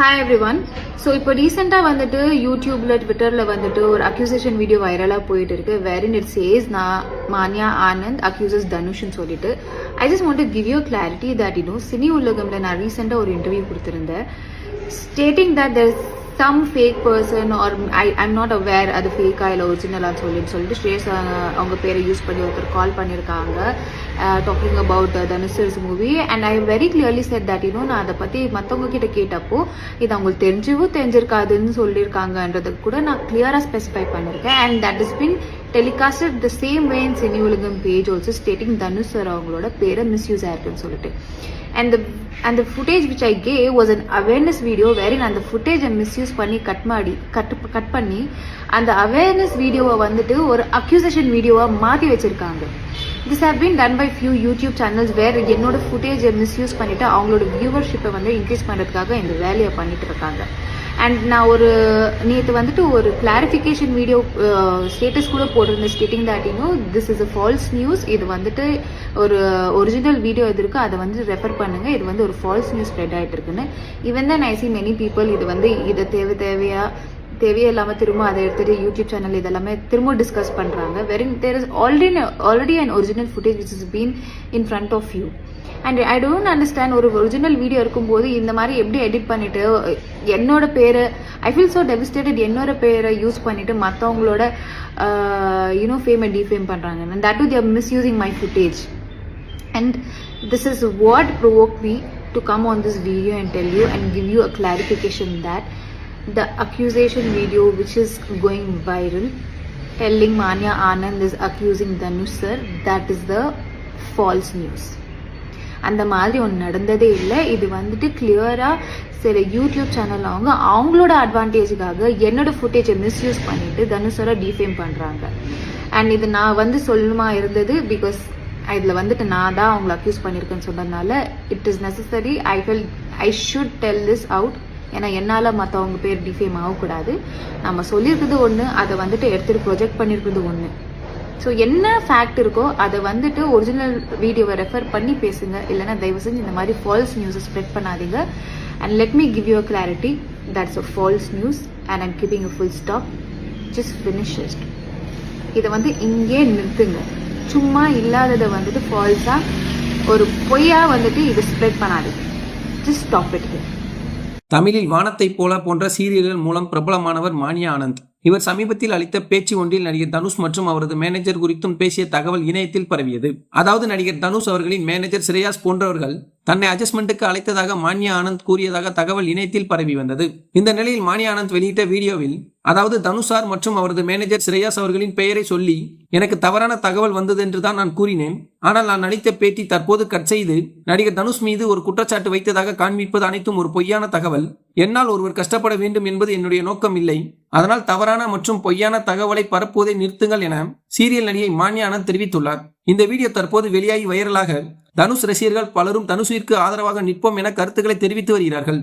Hi every one so இப்போ ரீசெண்டாக வந்துட்டு யூடியூப்ல ட்விட்டரில் வந்துட்டு ஒரு அக்யூசேஷன் வீடியோ வைரலாக போயிட்டு இருக்கு வெரின் இட் சேஸ் நான் மானியா ஆனந்த் அக்யூசஸ் தனுஷ்னு சொல்லிட்டு. I just want to give you clarity that இன்னும் சினி உலகம்ல நான் ரீசெண்டாக ஒரு இன்டர்வியூ கொடுத்துருந்தேன். Stating that there some fake person are I I'm not aware அது ஃபேக்கா இல்லை ஒரிஜினலான்னு சொல்லிட்டு சொல்லிட்டு ஸ்ரேஸ் அவங்க பேரை யூஸ் பண்ணி ஒருத்தர் கால் பண்ணியிருக்காங்க talking about தனுசர்ஸ் movie and I very clearly said that இன்னும் நான் அதை பற்றி மற்றவங்க கிட்ட கேட்டப்போ இது அவங்களுக்கு தெரிஞ்சவும் தெரிஞ்சிருக்காதுன்னு சொல்லியிருக்காங்கன்றதுக்கு கூட நான் கிளியராக ஸ்பெசிஃபை பண்ணியிருக்கேன் and that is been telecasted the same way in Cine Ulagam page also stating Dhanush sir அவங்களோட பேரை மிஸ்யூஸ் ஆயிருக்குன்னு சொல்லிட்டு. அண்ட் அந்த footage which I gave was an awareness video wherein அந்த ஃபுட்டேஜை மிஸ்யூஸ் பண்ணி கட் மாடி கட் கட் பண்ணி அந்த அவேர்னஸ் வீடியோவை வந்துட்டு ஒரு அக்யூசேஷன் வீடியோவாக மாற்றி வச்சிருக்காங்க. This have been done by few YouTube channels வேறு என்னோட ஃபுட்டேஜை மிஸ்யூஸ் பண்ணிவிட்டு அவங்களோட வியூவர்ஷிப்பை வந்து இன்க்ரீஸ் பண்ணுறதுக்காக இந்த வேலையை பண்ணிட்டு இருக்காங்க. அண்ட் நான் ஒரு நேற்று வந்துட்டு ஒரு கிளாரிஃபிகேஷன் வீடியோ ஸ்டேட்டஸ் கூட போட்டிருந்தேன் ஸ்டேட்டிங் தட் இன்னும் this is a false news இது வந்துட்டு ஒரு ஒரிஜினல் வீடியோ எது இருக்கோ அதை வந்து ரெஃபர் பண்ணுங்கள் இது வந்து ஒரு ஃபால்ஸ் நியூஸ் ஸ்ப்ரெட் ஆகிட்டு இருக்குன்னு. ஈவன் தான் ஐ சி மெனி பீப்புள் இது வந்து இதை தேவை தேவையாக தேவையில்லாமல் திரும்ப அதை எடுத்துட்டு யூடியூப் சேனல் இதெல்லாமே திரும்ப டிஸ்கஸ் பண்ணுறாங்க very there is already already and original footage which is been in front of you and I don't understand ஒரு ஒரிஜினல் வீடியோ இருக்கும்போது இந்த மாதிரி எப்படி எடிட் பண்ணிவிட்டு என்னோட பேரை ஐ ஃபீல் ஸோ டெவிஸ்டேட்டட் என்னோட பேரை யூஸ் பண்ணிவிட்டு மற்றவங்களோட யூனோ ஃபேமை டிஃபேம் பண்ணுறாங்க and that too they're misusing my footage and this is what provoke me to come on this video and tell you and give you a clarification that the accusation video which is going viral telling Manya Anand is accusing Dhanush sir that is the false news. அந்த மாதிரி ஒன்று நடந்ததே இல்லை. இது வந்துட்டு கிளியராக சில YouTube channel அவங்க அவங்களோட அட்வான்டேஜுக்காக என்னோட ஃபுட்டேஜை மிஸ்யூஸ் பண்ணிட்டு தனுஷரை டிஃபேம் பண்ணுறாங்க அண்ட் இது நான் வந்து சொல்லுமா இருந்தது? பிகாஸ் இதில் வந்துட்டு நான் தான் அவங்களை அக்யூஸ் பண்ணியிருக்கேன்னு சொன்னதுனால it is necessary I felt I should tell this out ஏன்னா என்னால் மற்றவங்க பேர் டிஃபேம் ஆகக்கூடாது. நம்ம சொல்லியிருக்கிறது ஒன்று அதை வந்துட்டு எடுத்துகிட்டு ப்ரொஜெக்ட் பண்ணியிருக்கிறது ஒன்று ஸோ என்ன ஃபேக்ட் இருக்கோ அதை வந்துட்டு ஒரிஜினல் வீடியோவை ரெஃபர் பண்ணி பேசுங்க. இல்லைன்னா தயவு செஞ்சு இந்த மாதிரி ஃபால்ஸ் நியூஸை ஸ்ப்ரெட் பண்ணாதீங்க. And let me give you a clarity that's a false news and I'm giving a full stop just finish இதை வந்து இங்கே நிறுத்துங்க. சும்மா இல்லாததை வந்துட்டு ஃபால்ஸாக ஒரு பொய்யா வந்துட்டு இதை ஸ்ப்ரெட் பண்ணாதீங்க. ஜஸ்ட் ஸ்டாப் இட் தமிழில் வானத்தைப் போல போன்ற சீரியல்கள் மூலம் பிரபலமானவர் மானியா ஆனந்த். இவர் சமீபத்தில் அளித்த பேச்சு ஒன்றில் நடிகர் தனுஷ் மற்றும் அவரது மேனேஜர் குறித்தும் பேசிய தகவல் இணையத்தில் பரவியது. அதாவது நடிகர் தனுஷ் அவர்களின் மேனேஜர் சிரேயாஸ் போன்றவர்கள் தன்னை அட்ஜஸ்ட்மெண்ட்டுக்கு அழைத்ததாக மானியா ஆனந்த் கூறியதாக தகவல் இணையத்தில் பரவி வந்தது. இந்த நிலையில் மானியா ஆனந்த் வெளியிட்ட வீடியோவில் அதாவது தனுஷார் மற்றும் அவரது மேனேஜர் ஸ்ரேயாஸ் அவர்களின் பெயரை சொல்லி எனக்கு தவறான தகவல் வந்தது என்று தான் நான் கூறினேன். ஆனால் நான் அளித்த பேட்டி தற்போது கட் செய்து நடிகர் தனுஷ் மீது ஒரு குற்றச்சாட்டு வைத்ததாக காண்பிப்பது அனைத்தும் ஒரு பொய்யான தகவல். என்னால் ஒருவர் கஷ்டப்பட வேண்டும் என்பது என்னுடைய நோக்கம் இல்லை. அதனால் தவறான மற்றும் பொய்யான தகவலை பரப்புவதை நிறுத்துங்கள் என சீரியல் நடிகை மான்யானந்த் தெரிவித்துள்ளார். இந்த வீடியோ தற்போது வெளியாகி வைரலாக. தனுஷ் ரசிகர்கள் பலரும் தனுஷிற்கு ஆதரவாக நிற்போம் என கருத்துக்களை தெரிவித்து வருகிறார்கள்.